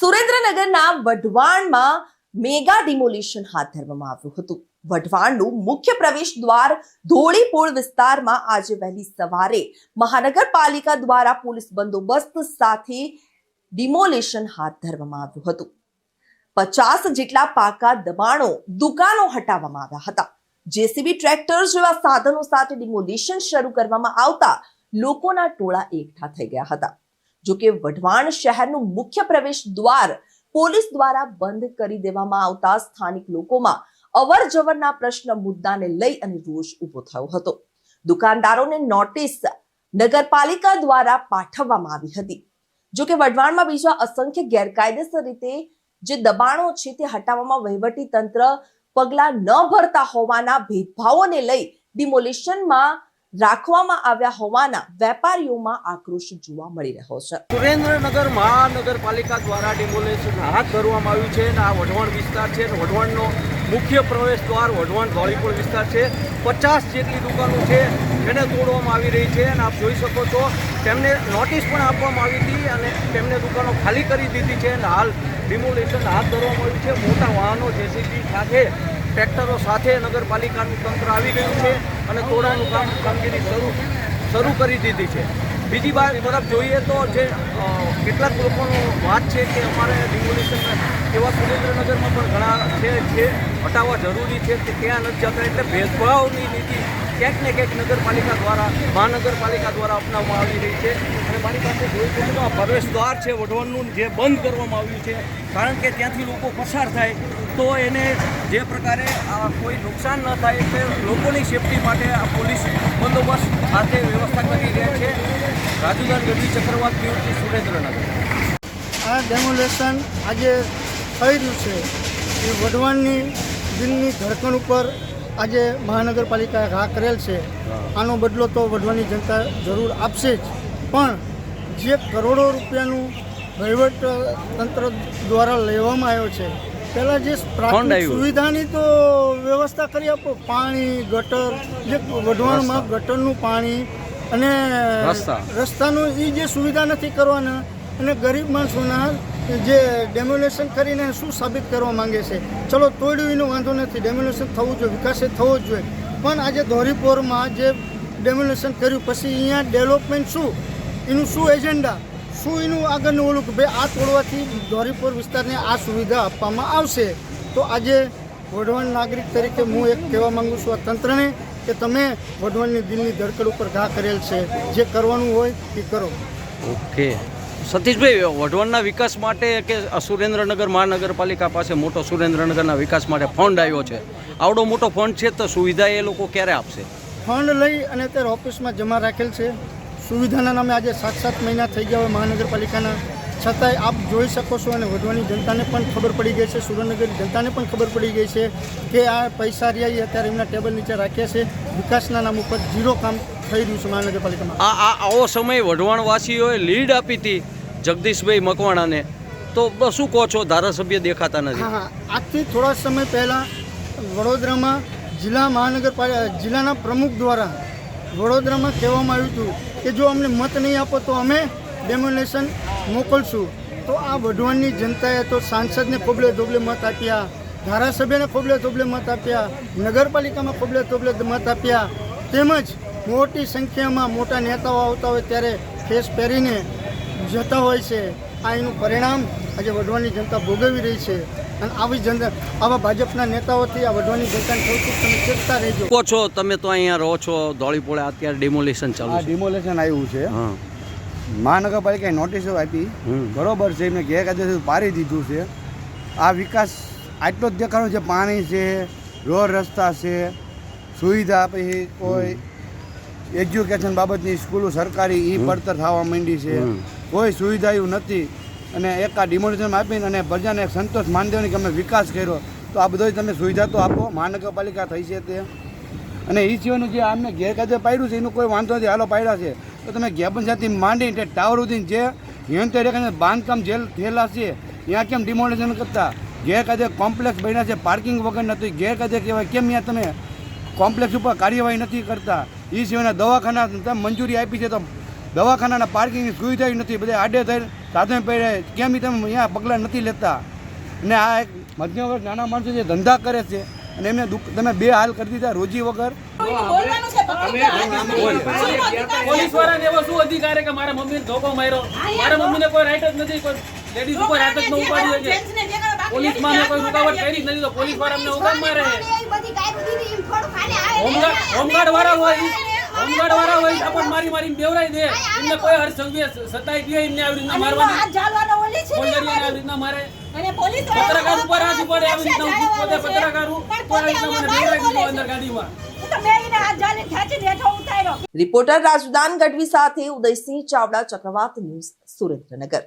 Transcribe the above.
સુરેન્દ્રનગરના વઢવાણમાં mega demolition હાથ ધરવામાં આવ્યું હતું. વઢવાણનું મુખ્ય પ્રવેશ દ્વાર ધોળીપોળ વિસ્તારમાં આજે વહેલી સવારે મહાનગરપાલિકા દ્વારા પોલીસ બંદોબસ્ત સાથે ડિમોલિશન હાથ ધરવામાં આવ્યું હતું. પચાસ જેટલા પાકા દબાણો દુકાનો હટાવવામાં આવ્યા હતા. જેસીબી ટ્રેક્ટર જેવા સાધનો સાથે ડિમોલિશન શરૂ કરવામાં આવતા લોકોના ટોળા એકઠા થઈ ગયા હતા. જોકે વઢવાણ શહેરનું મુખ્ય પ્રવેશ દ્વાર પોલીસ દ્વારા બંધ કરી દેવામાં આવતા સ્થાનિક લોકોમાં અવર જવરના પ્રશ્ન મુદ્દાને લઈ અને રોષ ઊભો થયો હતો. દુકાનદારોને નોટિસ નગરપાલિકા દ્વારા પાઠવવામાં આવી હતી. જોકે વઢવાણમાં બીજા અસંખ્ય ગેરકાયદેસર રીતે જે દબાણો છે તે હટાવવામાં વહીવટી તંત્ર પગલાં ન ભરતા હોવાના ભેદભાવોને લઈ ડિમોલિશનમાં રાખવામાં આવ્યા હોવાના વેપારીઓમાં આક્રોશ જોવા મળી રહ્યો છે. સુરેન્દ્રનગર મહાનગરપાલિકા દ્વારા ડિમોલેશન હાથ ધરવામાં આવ્યું છે અને આ વઢવાણ વિસ્તાર છે વઢવાણનો મુખ્ય પ્રવેશ દ્વાર વઢવાણ ધોળીપુર વિસ્તાર છે. પચાસ જેટલી દુકાનો છે જેને તોડવામાં આવી રહી છે અને આપ જોઈ શકો છો, તેમને નોટિસ પણ આપવામાં આવી હતી અને તેમને દુકાનો ખાલી કરી દીધી છે અને હાલ ડિમોલેશન હાથ ધરવામાં આવ્યું છે. મોટા વાહનો, જેસીબી સાથે ટ્રેક્ટરો સાથે નગરપાલિકાનું તંત્ર આવી ગયું છે. અને તોડાનું કામ કામગીરી શરૂ શરૂ કરી દીધી છે. બીજી વાત તરફ જોઈએ તો જે કેટલાક લોકોનો વાત છે કે અમારે રિવોલ્યુશન એવા સુરેન્દ્રનગરમાં પણ ઘણા છે, જે હટાવવા જરૂરી છે કે ત્યાં નથી જતા એટલે ભેદભાવની નીતિ ક્યાંક ને ક્યાંક નગરપાલિકા દ્વારા, મહાનગરપાલિકા દ્વારા અપનાવવામાં આવી રહી છે. અને મારી પાસે જોઈ શકું તો આ પ્રવેશ દ્વાર છે, વઢવાણનું જે બંધ કરવામાં આવ્યું છે, કારણ કે ત્યાંથી લોકો પસાર થાય, તો એને જે પ્રકારે કોઈ નુકસાન ન થાય, તે લોકોની સેફટી માટે આ પોલીસ બંદોબસ્ત સાથે વ્યવસ્થા કરી રહ્યા છે. રાજુદાન ગઢવી ચક્રવાત ન્યૂઝથી સુરેન્દ્રનગર. આ ડેમોલેશન આજે થઈ રહ્યું છે. એ વઢવાણની દિલની ધડકણ ઉપર આજે મહાનગરપાલિકાએ ઘા કરેલ છે. આનો બદલો તો વઢવાણની જનતા જરૂર આપશે જ. પણ જે કરોડો રૂપિયાનું વહીવટ તંત્ર દ્વારા લેવામાં આવ્યો છે પહેલાં જે પ્રાથમિક સુવિધાની તો વ્યવસ્થા કરી આપો. પાણી ગટર જે વઢવાણમાં ગટરનું પાણી અને રસ્તાનું એ જે સુવિધા નથી કરવાના અને ગરીબ માણસોના જે ડેમોલેશન કરીને શું સાબિત કરવા માંગે છે? ચલો, તોડ્યું એનો વાંધો નથી. ડેમોલેશન થવું જોઈએ વિકાસિત થવો જ જોઈએ. પણ આજે ધોરીપોરમાં જે ડેમોલેશન કર્યું, પછી અહીંયા ડેવલપમેન્ટ શું? એનું શું એજન્ડા શું એનું આગળનું ઓલું કે ભાઈ આ તોડવાથી ધોરીપોર વિસ્તારને આ સુવિધા આપવામાં આવશે? તો આજે વઢવાણ નાગરિક તરીકે હું એક કહેવા માંગુ છું આ તંત્રને કે તમે વઢવાણની દિલની ધડકડ ઉપર ઘા કરેલ છે. જે કરવાનું હોય એ કરો. ઓકે. સતીશભાઈ વઢવાણના વિકાસ માટે કે સુરેન્દ્રનગર મહાનગરપાલિકા પાસે મોટો સુરેન્દ્રનગરના વિકાસ માટે ફંડ આવ્યો છે? આવડો મોટો ફંડ છે તો સુવિધા એ લોકો ક્યારે આપશે? ફંડ લઈ અને અત્યારે ઓફિસમાં જમા રાખેલ છે. સુવિધાના નામે આજે સાત સાત મહિના થઈ ગયા હોય મહાનગરપાલિકાના. છતાંય આપ જોઈ શકો છો અને વઢવાની જનતાને પણ ખબર પડી ગઈ છે સુરેન્દ્રનગરની જનતાને પણ ખબર પડી ગઈ છે કે આ પૈસા રહ્યા એ અત્યારે એમના ટેબલ નીચે રાખ્યા છે. વિકાસના નામ ઉપર ઝીરો કામ થઈ રહ્યું છે મહાનગરપાલિકામાં. આ આ આવો સમય વઢવાણવાસીઓએ લીડ આપી હતી. જગદીશભાઈ મકવાણાને. તો શું કહો છો? ધારાસભ્ય દેખાતા નથી. હા આજથી થોડા સમય પહેલાં વડોદરામાં જિલ્લા મહાનગરપાલિકા જિલ્લાના પ્રમુખ દ્વારા વડોદરામાં કહેવામાં આવ્યું હતું કે જો અમને મત નહીં આપો તો અમે ડેમોનેશન મોકલશું. તો આ વઢવાણની જનતાએ તો સાંસદને ખોબલે ધોબલે મત આપ્યા, ધારાસભ્યને ખોબલે ધોબલે મત આપ્યા, નગરપાલિકામાં ખોબલે ધોબલે મત આપ્યા. તેમજ મોટી સંખ્યામાં મોટા નેતાઓ આવતા હોય ત્યારે ફેસ પહેરીને જતા હોય છે. આ એનું પરિણામ આજે વઢવાણની જનતા ભોગવી રહી છે. અને આવી જનતા આવા ભાજપના નેતાઓથી આ વઢવાની જનતાને કહું તમે ચેતતા રહેજો. કહો છો? તમે તો અહીંયા રહો છો ધોળીપોળે અત્યારે ડિમોલેશન ચાલુ છે. ડિમોલેશન આવ્યું છે. હા. મહાનગરપાલિકાએ નોટિસો આપી. બરોબર છે એમને ગેરકાયદેસર પાડી દીધું છે. આ વિકાસ આટલો જ દેખાડો છે પાણી છે રોડ રસ્તા છે સુવિધા પછી કોઈ એજ્યુકેશન બાબતની સ્કૂલો સરકારી ઈ પડતર થવા માંડી છે. કોઈ સુવિધા એવું નથી. અને એક આ ડિમોલેશન આપીને અને પ્રજાને એક સંતોષ માન દેવાની કે અમે વિકાસ કર્યો. તો આ બધો તમે સુવિધા તો આપો. મહાનગરપાલિકા થઈ છે તે. અને એ સિવાયનું જે આમને ગેરકાયદે પાડ્યું છે, એનું કોઈ વાંધો નથી. હાલો, પાડ્યા છે. તો તમે જ્ઞાપન પંચાયતથી માંડી તે ટાવર સુધી જે નિયંત્રણ રેખાને બાંધકામ જેલ થયેલા છે, ત્યાં કેમ ડિમોલેશન કરતા? ગેરકાયદે કોમ્પ્લેક્સ બન્યા છે પાર્કિંગ વગર નથી. ગેરકાયદે કહેવાય, કેમ ત્યાં તમે કોમ્પ્લેક્સ ઉપર કાર્યવાહી નથી કરતા? એ સિવાયના દવાખાના મંજૂરી આપી છે તો દવાખાનાના પાર્કિંગની સુવિધા નથી બધા આડે થઈને સાધન પડે કેમ તમે અહીંયા પગલાં નથી લેતા? અને આ એક મધ્યમ વર્ગ નાના માણસો જે ધંધા કરે છે અને એમને દુઃખ તમે બે હાલ કરી દીધા રોજી વગર. બોલવાનું છે પકડી પોલીસ વાળાને એવો શું અધિકાર કે મારા મમ્મીને ધોકો માર્યો? મારા મમ્મીને કોઈ રાઈટ જ નથી કોઈ લેડીઝ ઉપર હાથ જ ન ઉપાડ્યો છે. પોલીસમાં કોઈ રૂકાવટ કરી નથી તો પોલીસવાળા અમને ઉગામ મારે હોમગાર્ડ હોમગાર્ડ વાળા હોય હોમગાર્ડ વાળા હોય આપણ મારી મારીને બેવરાઈ દે. એમને કોઈ હર સંગે સતાઈ દે એમને આવી રીતના મારવાની. ફોલ્ડરીને આવી રીતના મારે? પત્રકાર ઉપર હાથ પડે આવી રીતના પોતે પત્રકાર હું તો આવી રીતના મને બેવરાઈ દીધો અંદર ગાડીમાં. રિપોર્ટર રાજદાન ગઢવી સાથે ઉદયસિંહ ચાવડા ચક્રવાત ન્યૂઝ સુરેન્દ્રનગર.